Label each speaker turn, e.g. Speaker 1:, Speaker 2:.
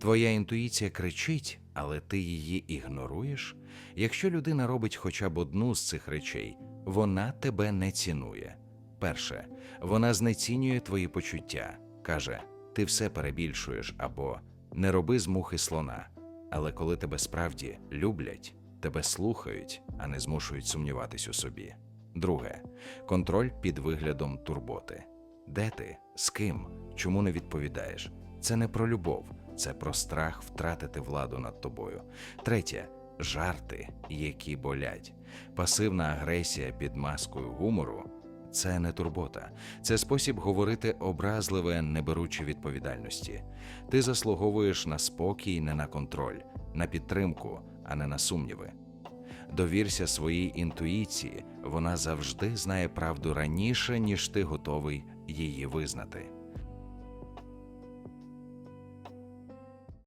Speaker 1: Твоя інтуїція кричить, але ти її ігноруєш. Якщо людина робить хоча б одну з цих речей, вона тебе не цінує. Перше, вона знецінює твої почуття, каже: ти все перебільшуєш або не роби з мухи слона. Але коли тебе справді люблять, тебе слухають, а не змушують сумніватись у собі. Друге контроль під виглядом турботи. Де ти? З ким? Чому не відповідаєш? Це не про любов, це про страх втратити владу над тобою. Третє жарти, які болять. Пасивна агресія під маскою гумору це не турбота, це спосіб говорити образливе, не беручи відповідальності. Ти заслуговуєш на спокій, не на контроль, на підтримку, а не на сумніви. Довірся своїй інтуїції, вона завжди знає правду раніше, ніж ти готовий її визнати.